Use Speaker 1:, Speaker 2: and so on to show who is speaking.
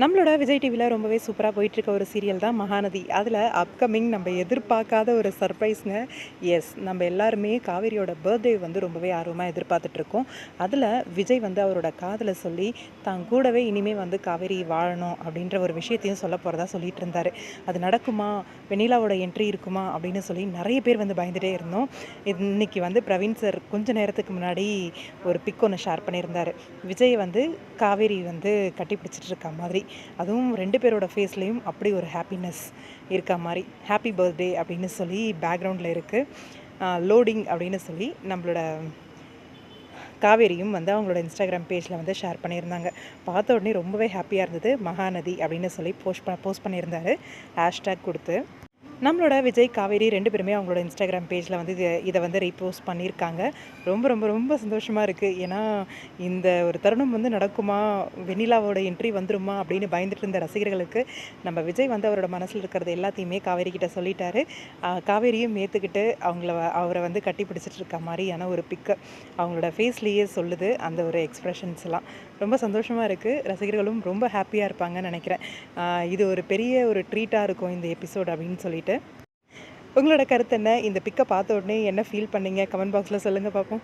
Speaker 1: நம்மளோட விஜய் டிவியில் ரொம்பவே சூப்பராக போயிட்டுருக்க ஒரு சீரியல் தான் மகாநதி. அதில் அப்கமிங் நம்ம எதிர்பார்க்காத ஒரு சர்ப்ரைஸ்ங்க எஸ் நம்ம எல்லாருமே காவேரியோட பர்த்டே வந்து ரொம்பவே ஆர்வமாக எதிர்பார்த்துட்ருக்கோம். அதில் விஜய் வந்து அவரோட காதில் சொல்லி தான் கூடவே இனிமேல் வந்து காவேரி வாழணும் அப்படின்ற ஒரு விஷயத்தையும் சொல்ல போகிறதா சொல்லிட்டு இருந்தார் அது நடக்குமா? வெண்ணிலாவோட என்ட்ரி இருக்குமா? அப்படின்னு சொல்லி நிறைய பேர் வந்து பயந்துட்டே இருந்தோம். இன்னைக்கு வந்து பிரவீன் சார் கொஞ்ச நேரத்துக்கு முன்னாடி ஒரு பிக் ஒன்று ஷேர் பண்ணியிருந்தார். விஜய் வந்து காவேரி வந்து கட்டி பிடிச்சிட்டு இருக்க மாதிரி. அதுவும் ரெண்டு பேரோட ஃபேஸ்லேயும் அப்படி ஒரு ஹாப்பினஸ் இருக்க மாதிரி. ஹாப்பி பர்த்டே அப்படின்னு சொல்லி பேக்ரவுண்டில் இருக்குது லோடிங் அப்படின்னு சொல்லி நம்மளோட காவேரியும் வந்து அவங்களோட இன்ஸ்டாகிராம் பேஜில் வந்து ஷேர் பண்ணியிருந்தாங்க. பார்த்த உடனே ரொம்பவே ஹாப்பியாக இருந்தது. மகாநதி அப்படின்னு சொல்லி போஸ்ட் ப போஸ்ட் பண்ணியிருந்தாரு. ஹேஷ்டேக் கொடுத்து. நம்மளோட விஜய் காவேரி ரெண்டு பேருமே அவங்களோட இன்ஸ்டாகிராம் பேஜில் வந்து இது இதை வந்து ரீபோஸ்ட் பண்ணியிருக்காங்க. ரொம்ப ரொம்ப ரொம்ப சந்தோஷமாக இருக்குது ஏன்னா இந்த ஒரு தருணம் வந்து நடக்குமா? வெண்ணிலாவோட என்ட்ரி வந்துருமா? அப்படின்னு பயந்துட்டு இருந்த ரசிகர்களுக்கு நம்ம விஜய் வந்து அவரோட மனசில் இருக்கிறது எல்லாத்தையுமே காவேரி கிட்ட சொல்லிட்டாரு. காவேரியும் ஏற்றுக்கிட்டு அவங்கள அவரை வந்து கட்டி பிடிச்சிட்டு இருக்க மாதிரியான ஒரு பிக்கு அவங்களோட ஃபேஸ்லேயே சொல்லுது அந்த ஒரு எக்ஸ்ப்ரெஷன்ஸ் எல்லாம். ரொம்ப சந்தோஷமாக இருக்குது ரசிகர்களும் ரொம்ப ஹாப்பியாக இருப்பாங்கன்னு நினைக்கிறேன். இது ஒரு பெரிய ஒரு ட்ரீட்டாக இருக்கும் இந்த எபிசோட் அப்படின்னு சொல்லிட்டு. உங்களோட கருத்து என்ன? இந்த பிக்கை பார்த்த உடனே என்ன ஃபீல் பண்ணீங்க? கமெண்ட் பாக்ஸில் சொல்லுங்கள் பார்ப்போம்.